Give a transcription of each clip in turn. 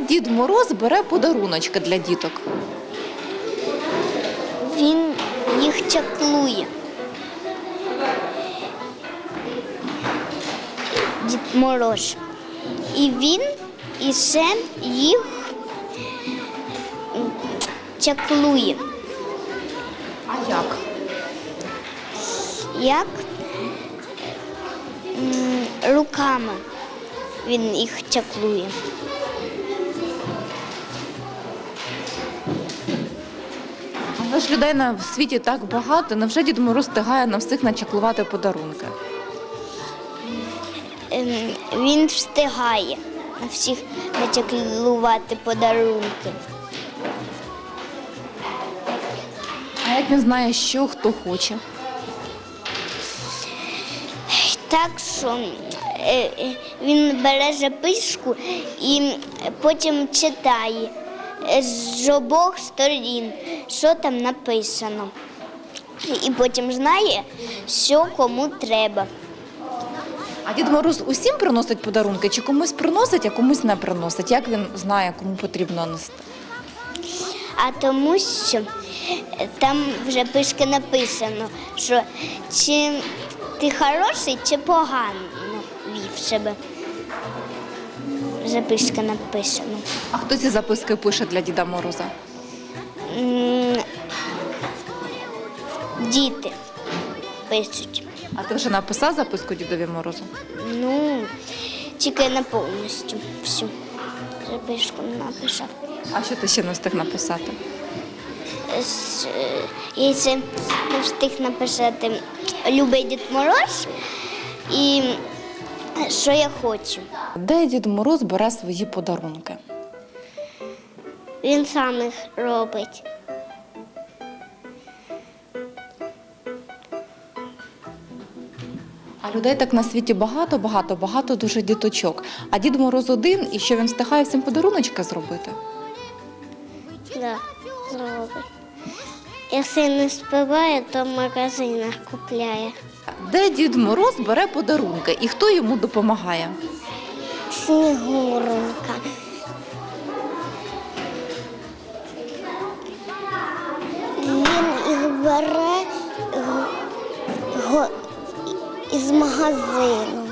Дід Мороз бере подаруночки для діток? Він їх чаклує. Дід Мороз. І він і ще їх чаклує. А як? Як руками він їх чаклує. Але ж людей на в світі так багато. Невже Дід Мороз встигає на всіх начаклувати подарунки? Ем, Він встигає на всіх начаклувати подарунки. А як він знає, що хто хоче? Так що е, е, він бере записку і потім читає з обох сторін, що там написано. І потім знає, що кому треба. А Дід Мороз усім приносить подарунки, чи комусь приносить, а комусь не приносить? Як він знає, кому потрібно нести? А тому що е, там вже пишки написано, що чи ти хороший, чи погано вів себе. Записка написано. А хто ці записки пише для Діда Мороза? М, Діти пишуть. А ти вже написав записку Дідові Морозу? Ну, тільки не повністю всю записку написав. А що ти ще не встиг написати? Е, Я це не встиг написати Любий Дід Мороз і що я хочу. Де Дід Мороз бере свої подарунки? Він сам їх робить. А людей так на світі багато, багато, багато дуже діточок. А Дід Мороз один, і що він встигає всім подаруночки зробити? Да, зробить. Якщо не співає, то в магазинах купляє. Де Дід Мороз бере подарунки і хто йому допомагає? Снігурка. Він їх бере із магазину.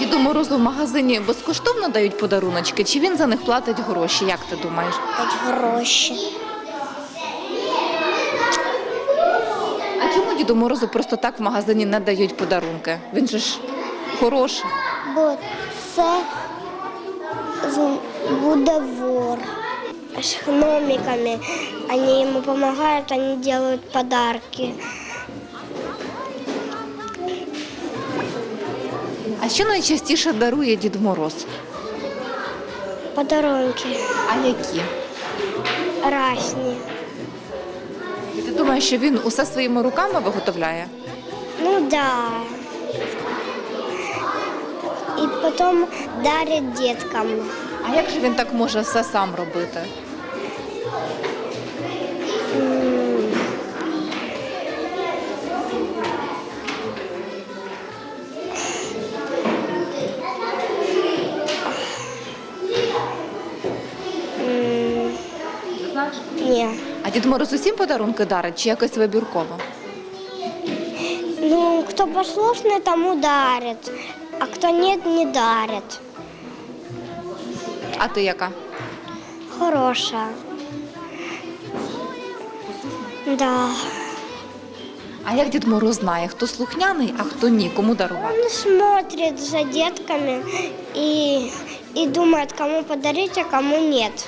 А Морозу в магазині безкоштовно дають подаруночки, чи він за них платить гроші? Як ти думаєш? Дать гроші. А чому Діду Морозу просто так в магазині не дають подарунки? Він же ж хороший. Бо це буде вор. С гномиками. Они ему помогают, они делают подарки. А що найчастіше дарує Дід Мороз? Подарунки А які? разные. І ти думаєш, що він усе своїми руками виготовляє? Ну да. И потом дарят деткам. А як же він так може все сам робити? Дід Мороз усім подарунки дарить чи якось вибірково? Ну, кто послушный, тому дарят. А кто нет, не дарят. А ти яка? Хорошая. Да. А як Дід Мороз знає, хто слухняний, а хто ні, кому дарувати? Он смотрит за детками и, и думает, кому подарить, а кому нет.